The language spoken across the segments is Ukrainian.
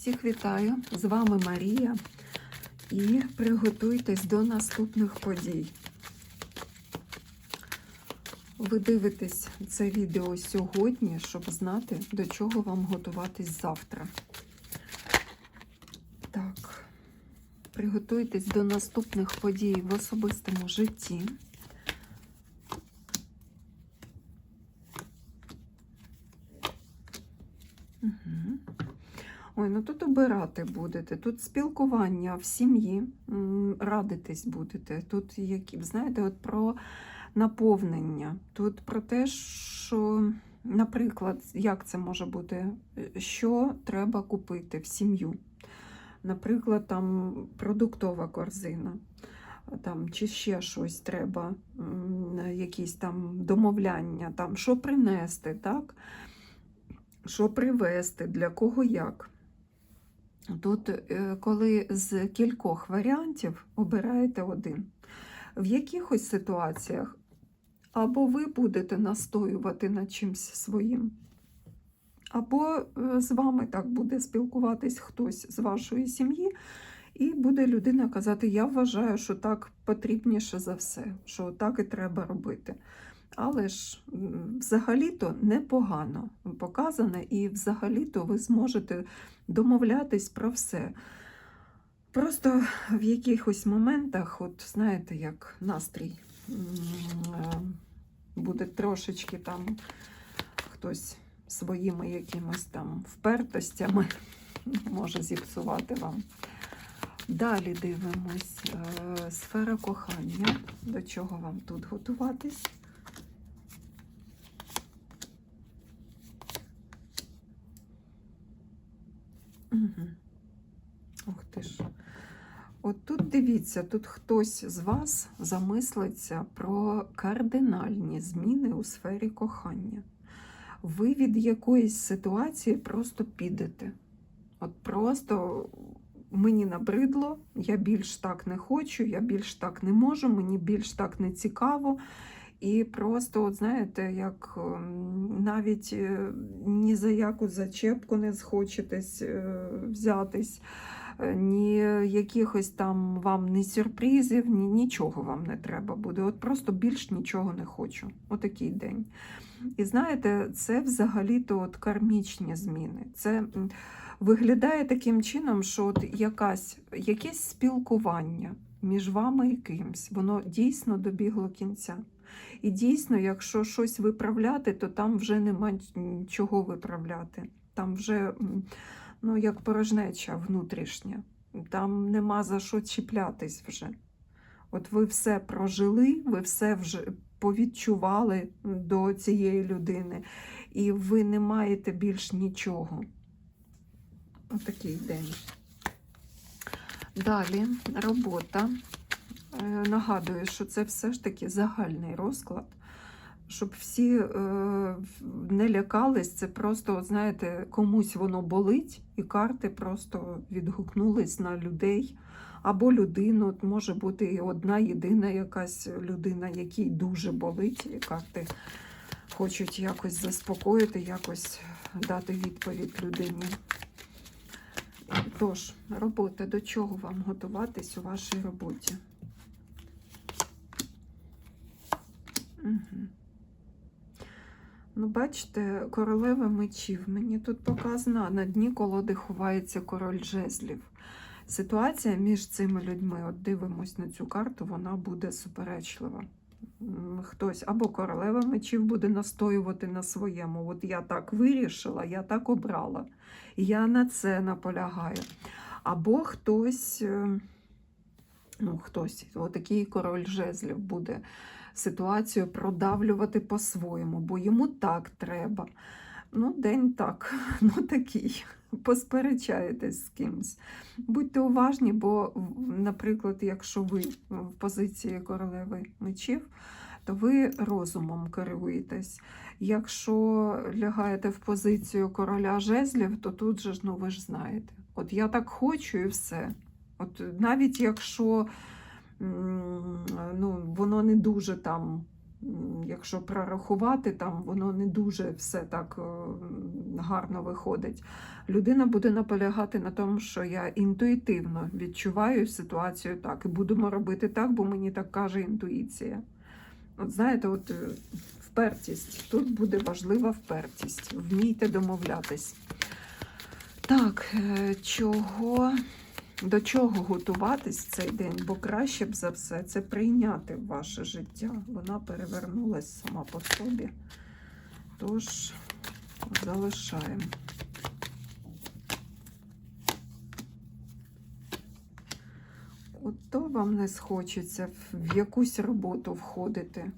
Всіх вітаю! З вами Марія. І приготуйтесь до наступних подій. Ви дивитесь це відео сьогодні, щоб знати, до чого вам готуватись завтра. Так, приготуйтесь до наступних подій в особистому житті. Угу. Ой, ну тут обирати будете, тут спілкування в сім'ї, радитись будете. Тут які, знаєте, от про наповнення. Тут про те, що, наприклад, як це може бути, е, що треба купити в сім'ю. Наприклад, там продуктова корзина, там, чи ще щось треба, якісь там домовляння, там, що принести, так? що привезти, для кого як. Тут, е, коли з кількох варіантів обираєте один, в якихось ситуаціях або ви будете настоювати на чимсь своїм, або е, з вами так буде спілкуватись хтось з вашої сім'ї, і буде людина казати: Я вважаю, що так потрібніше за все, що так і треба робити. Але ж взагалі-то непогано показане, і взагалі-то ви зможете домовлятись про все. Просто в якихось моментах, от знаєте, як настрій е, буде трошечки там хтось своїми якимось там впертостями може зіпсувати вам. Далі дивимось е, сфера кохання. До чого вам тут готуватись? Угу. Ух ти ж. От тут дивіться, тут хтось з вас замислиться про кардинальні зміни у сфері кохання. Ви від якоїсь ситуації просто підете. От просто мені набридло, я більш так не хочу, я більш так не можу, мені більш так не цікаво. І просто, от знаєте, як ем, навіть е, ні за яку зачепку не схочетесь е, взятись, ні якихось там вам ні сюрпризів, ні нічого вам не треба буде. От просто більш нічого не хочу. Отакий день. І знаєте, це взагалі-то от кармічні зміни. Це виглядає таким чином, що от якась, якесь спілкування між вами і кимсь, воно дійсно добігло кінця. І дійсно, якщо щось виправляти, то там вже нема чого виправляти. Там вже ну, як порожнеча внутрішня. Там нема за що чіплятись вже. От ви все прожили, ви все вже повідчували до цієї людини, і ви не маєте більш нічого. Отакий день. Далі робота. Е, Нагадую, що це все ж таки загальний розклад, щоб всі е, не лякались, це просто, от знаєте, комусь воно болить, і карти просто відгукнулись на людей або людину. От може бути і одна єдина якась людина, якій дуже болить, і карти хочуть якось заспокоїти, якось дати відповідь людині. Тож, робота, до чого вам готуватись у вашій роботі? Угу. Ну, бачите, королева мечів. Мені тут показано, на дні колоди ховається король жезлів. Ситуація між цими людьми, от дивимось на цю карту, вона буде суперечлива. Хтось або королева мечів буде настоювати на своєму. От я так вирішила, я так обрала. Я на це наполягаю. Або хтось, е, ну, хтось, отакий король жезлів буде ситуацію продавлювати по-своєму, бо йому так треба. Ну, день так, ну такий. Посперечаєтесь з кимось. Будьте уважні, бо, наприклад, якщо ви в позиції королеви мечів, то ви розумом керуєтесь. Якщо лягаєте в позицію короля жезлів, то тут же ж, ну ви ж знаєте, от я так хочу і все. От навіть якщо ну, воно не дуже там якщо прорахувати, там воно не дуже все так е, гарно виходить. Людина буде наполягати на тому, що я інтуїтивно відчуваю ситуацію так, і будемо робити так, бо мені так каже інтуїція. От знаєте, от е, впертість. Тут буде важлива впертість. Вмійте домовлятись. Так, е, чого, до чого готуватись цей день? Бо краще б за все це прийняти в ваше життя. Вона перевернулась сама по собі. Тож залишаємо. От то вам не схочеться в якусь роботу входити.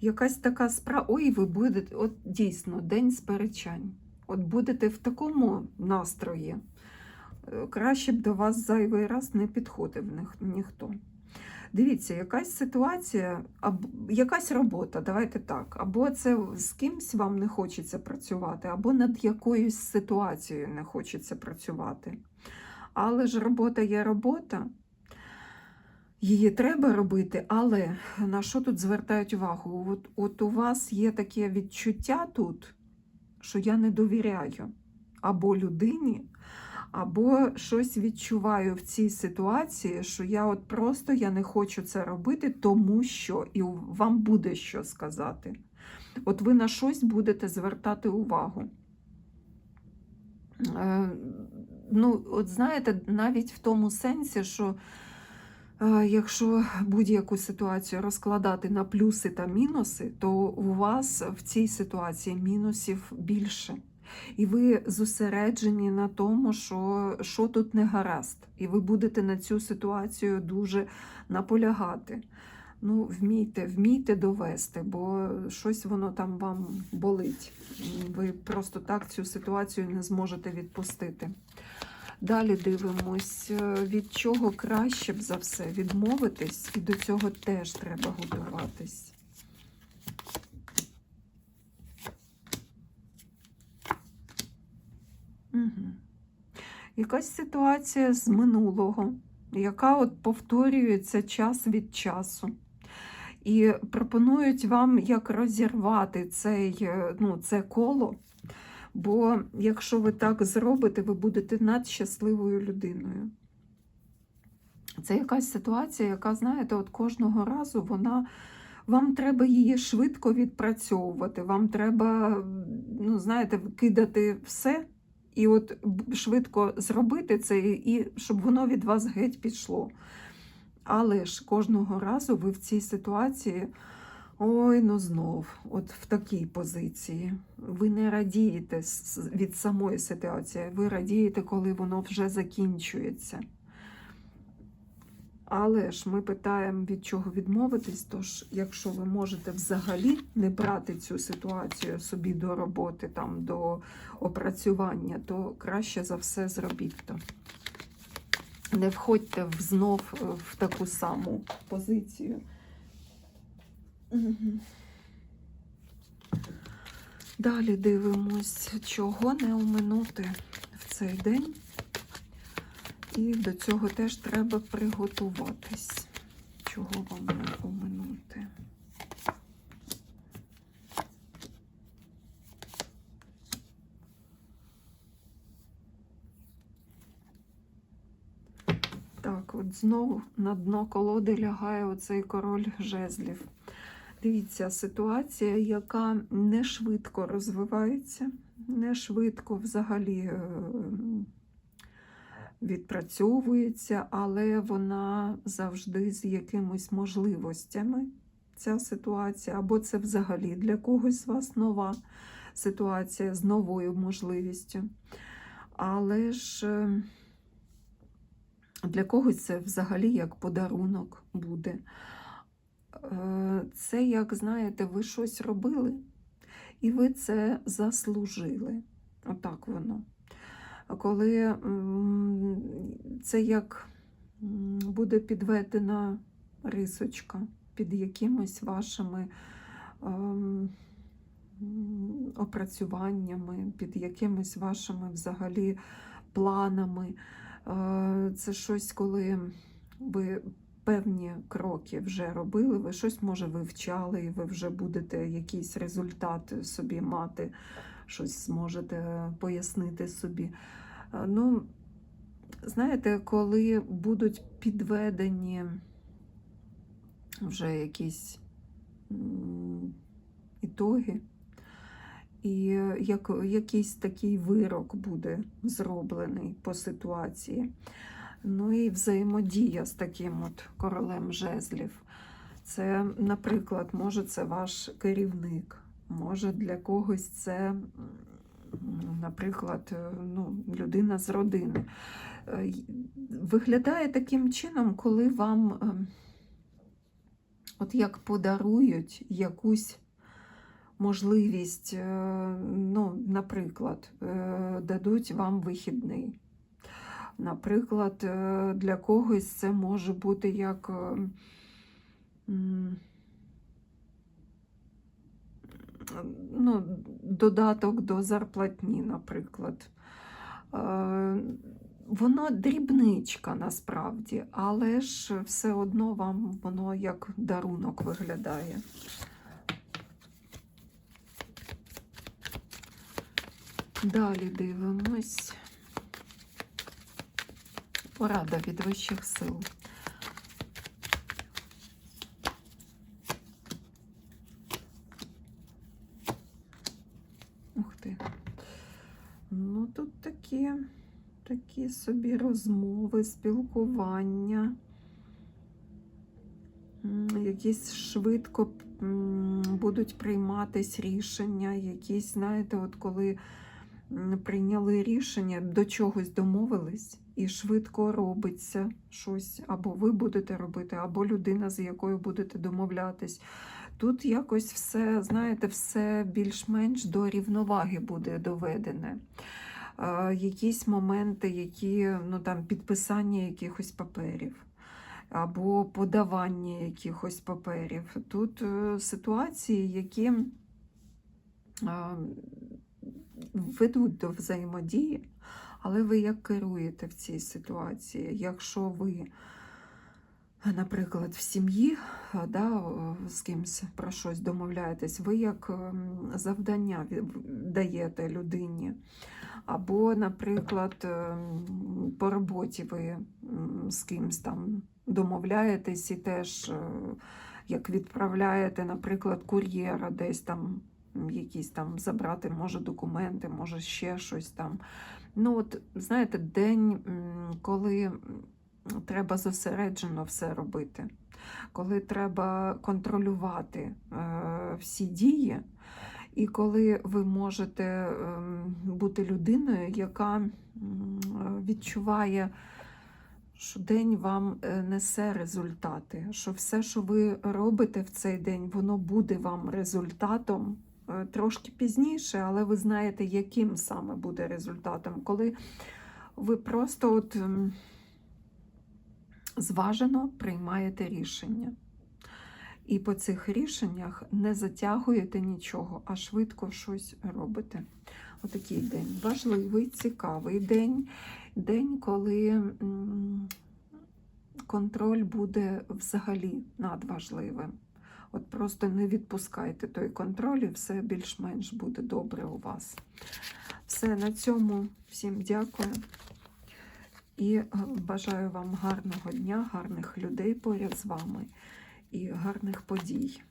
Якась така справа. Ой, ви будете, от дійсно, день сперечань. От будете в такому настрої. Краще б до вас зайвий раз не підходив ніхто. Дивіться, якась ситуація, або якась робота, давайте так. Або це з кимсь вам не хочеться працювати, або над якоюсь ситуацією не хочеться працювати. Але ж робота є робота. Її треба робити, але на що тут звертають увагу? От, от у вас є таке відчуття тут, що я не довіряю або людині, або щось відчуваю в цій ситуації, що я от просто я не хочу це робити, тому що і вам буде що сказати. От ви на щось будете звертати увагу. Е, ну, от знаєте, навіть в тому сенсі, що Е, Якщо будь-яку ситуацію розкладати на плюси та мінуси, то у вас в цій ситуації мінусів більше. І ви зосереджені на тому, що, що тут не гаразд. І ви будете на цю ситуацію дуже наполягати. Ну, вмійте, вмійте довести, бо щось воно там вам болить. Ви просто так цю ситуацію не зможете відпустити. Далі дивимось, е, від чого краще б за все відмовитись, і до цього теж треба готуватись. Якась ситуація з минулого, яка от повторюється час від часу. І пропонують вам як розірвати цей, е, ну, це коло. Бо якщо ви так зробите, ви будете надщасливою людиною. Це якась ситуація, яка, знаєте, от кожного разу вона. Вам треба її швидко відпрацьовувати. Вам треба, ну, знаєте, кидати все і от швидко зробити це, і щоб воно від вас геть пішло. Але ж кожного разу ви в цій ситуації. Ой, ну знов, от в такій позиції. Ви не радієте від самої ситуації, ви радієте, коли воно вже закінчується. Але ж ми питаємо, від чого відмовитись. Тож, якщо ви можете взагалі не брати цю ситуацію собі до роботи, там, до опрацювання, то краще за все зробіть то. Не входьте знов в таку саму позицію. Угу. Далі дивимось, чого не оминути в цей день. І до цього теж треба приготуватись. Чого вам не оминути? Так, от знову на дно колоди лягає оцей король жезлів. Дивіться, ситуація, яка не швидко розвивається, не швидко взагалі е, відпрацьовується, але вона завжди з якимись можливостями. Ця ситуація, або це взагалі для когось з вас нова ситуація з новою можливістю. Але ж е, для когось це взагалі як подарунок буде. Е, це, як знаєте, ви щось робили, і ви це заслужили. Отак воно. Коли це як буде підведена рисочка під якимось вашими ем, опрацюваннями, під якимись вашими взагалі планами. Е, це щось, коли ви певні кроки вже робили, ви щось може вивчали, і ви вже будете якийсь результат собі мати, щось зможете пояснити собі. Е, Ну, знаєте, коли будуть підведені вже якісь ітоги, і як, якийсь такий вирок буде зроблений по ситуації. Ну і взаємодія з таким от королем жезлів. Це, наприклад, може це ваш керівник, може для когось це, наприклад, е, ну, людина з родини. Е, Виглядає таким чином, коли вам е, от як подарують якусь можливість, ну, наприклад, дадуть вам вихідний. Наприклад, для когось це може бути як е, м, ну, додаток до зарплатні, наприклад. Е, Воно дрібничка насправді, але ж все одно вам воно як дарунок виглядає. Далі дивимось. Порада від вищих сил. Тут такі, такі собі розмови, спілкування. Якісь швидко будуть прийматись рішення, якісь, знаєте, от коли прийняли рішення, до чогось домовились, і швидко робиться щось, або ви будете робити, або людина, з якою будете домовлятись. Тут якось все, знаєте, все більш-менш до рівноваги буде доведене. Якісь моменти, які ну, там, підписання якихось паперів. Або подавання якихось паперів. Тут е, ситуації, які ведуть до взаємодії, але ви як керуєте в цій ситуації? Якщо ви, наприклад, в сім'ї да, з кимось про щось домовляєтесь, ви як ем, завдання даєте людині. Або, наприклад, ем, по роботі ви з кимось там домовляєтесь і теж е, як відправляєте, наприклад, кур'єра десь там якісь там забрати, може, документи, може ще щось там. Ну, от, знаєте, день, коли треба зосереджено все робити, коли треба контролювати е, всі дії, і коли ви можете ем, бути людиною, яка відчуває, що день вам е, несе результати, що все, що ви робите в цей день, воно буде вам результатом е, трошки пізніше, але ви знаєте, яким саме буде результатом, коли ви просто от зважено приймаєте рішення. І по цих рішеннях не затягуєте нічого, а швидко щось робите. Отакий день. Важливий, цікавий день. День, коли контроль буде взагалі надважливим. От просто не відпускайте той контроль, і все більш-менш буде добре у вас. Все на цьому. Всім дякую. І е, бажаю вам гарного дня, гарних людей поряд з вами і гарних подій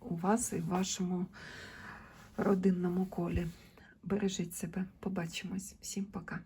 у вас і в вашому родинному колі. Бережіть себе, побачимось. Всім пока.